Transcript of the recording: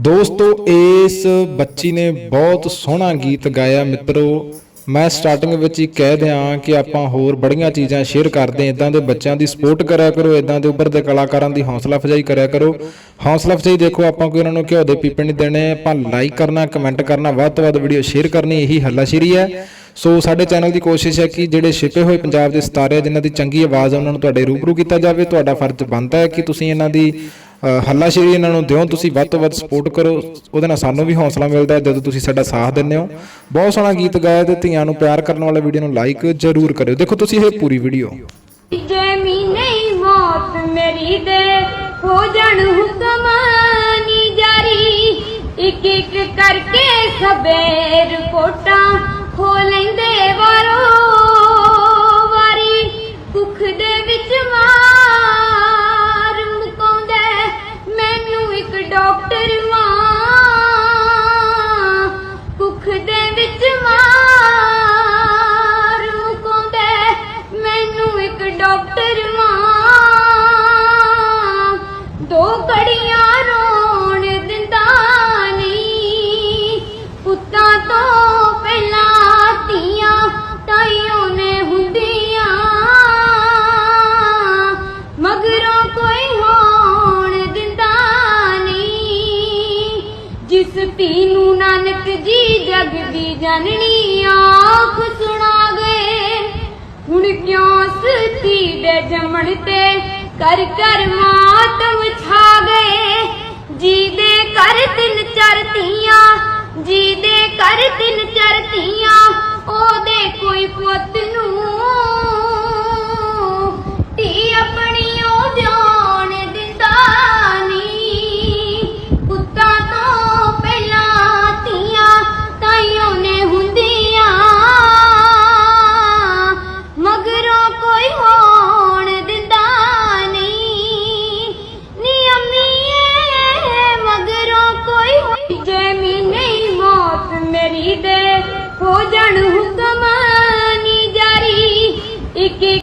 ਦੋਸਤੋ ਇਸ ਬੱਚੀ ਨੇ ਬਹੁਤ ਸੋਹਣਾ ਗੀਤ ਗਾਇਆ ਮਿੱਤਰੋ। ਮੈਂ ਸਟਾਰਟਿੰਗ ਵਿੱਚ ਹੀ ਕਹਿ ਦਿਆਂ ਕਿ ਆਪਾਂ ਹੋਰ ਬੜੀਆਂ ਚੀਜ਼ਾਂ ਸ਼ੇਅਰ ਕਰਦੇ ਇਦਾਂ ਦੇ ਬੱਚਿਆਂ ਦੀ ਸਪੋਰਟ ਕਰਿਆ ਕਰੋ ਇਦਾਂ ਦੇ ਉੱਭਰਦੇ ਕਲਾਕਾਰਾਂ ਦੀ ਹੌਸਲਾ ਅਫਜ਼ਾਈ ਕਰਿਆ ਕਰੋ। ਹੌਸਲਾ ਅਫਜ਼ਾਈ ਦੇਖੋ ਆਪਾਂ ਕੋਈ ਉਹਨਾਂ ਨੂੰ ਘਿਓ ਦੇ ਪੀਪੇ ਨਹੀਂ ਦੇਣੇ। ਆਪਾਂ ਲਾਈਕ ਕਰਨਾ ਕਮੈਂਟ ਕਰਨਾ ਵੱਧ ਤੋਂ ਵੱਧ ਵੀਡੀਓ ਸ਼ੇਅਰ ਕਰਨੀ ਇਹੀ ਹੱਲਾਸ਼ੇਰੀ ਹੈ। ਸੋ ਸਾਡੇ ਚੈਨਲ ਦੀ ਕੋਸ਼ਿਸ਼ ਹੈ ਕਿ ਜਿਹੜੇ ਛਿਪੇ ਹੋਏ ਪੰਜਾਬ ਦੇ ਸਿਤਾਰੇ ਆ, ਜਿਨ੍ਹਾਂ ਦੀ ਚੰਗੀ ਆਵਾਜ਼ ਆ ਉਹਨਾਂ ਨੂੰ ਤੁਹਾਡੇ ਰੂਬਰੂ ਕੀਤਾ ਜਾਵੇ। ਤੁਹਾਡਾ ਫਰਜ਼ ਬਣਦਾ ਹੈ ਕਿ ਤੁਸੀਂ ਇਹਨਾਂ ਦੀ ਹੱਲਾਸ਼ੇਰੀ ਇਹਨਾਂ ਨੂੰ ਦਿਓ, ਤੁਸੀਂ ਵੱਧ ਤੋਂ ਵੱਧ ਸਪੋਰਟ ਕਰੋ। ਉਹਦੇ ਨਾਲ ਸਾਨੂੰ ਵੀ ਹੌਸਲਾ ਮਿਲਦਾ ਹੈ, ਜਦੋਂ ਤੁਸੀਂ ਸਾਡਾ ਸਾਥ ਦਿੰਦੇ ਹੋ। ਬਹੁਤ ਸੋਹਣਾ ਗੀਤ ਗਾਇਆ ਤੇ ਧੀਆਂ ਨੂੰ ਪਿਆਰ ਕਰਨ ਵਾਲੇ ਵੀਡੀਓ ਨੂੰ ਲਾਈਕ ਜ਼ਰੂਰ ਕਰਿਓ। ਦੇਖੋ ਤੁਸੀਂ ਇਹ ਪੂਰੀ ਵੀਡੀਓ। ਜੇ ਮਹੀਨੇ ਹੀ ਮੌਤ ਮੇਰੀ ਦੇ ਹੋ ਜਾਣ ਹੁਕਮ ਨੀ ਜਾਰੀ ਇੱਕ ਇੱਕ ਕਰਕੇ ਸਬੇ ਰਿਪੋਰਟਾਂ ਜਿਸ ਨਾਨਕ ਜੀ ਜਗ ਦੀ ਜਨਨੀ ਆਖ ਸੁਣਾ ਗਏ। ਹੁਣ ਕਿਉਂ ਸਤੀ ਦੇ ਜੰਮਣ ਤੇ ਕਰ ਕਰ ਮਾਤਮ ਛਾ ਗਏ। ਜੀ ਦੇ ਕਰ ਤਿੰਨ ਚਾਰ ਧੀਆਂ ਜੀ ਦੇ ਕਰ ਤਿੰਨ ਚਾਰ ਧੀਆਂ, ਉਹਦੇ ਕੋਈ ਪੁੱਤ हो जान हुक्मानी जारी एक एक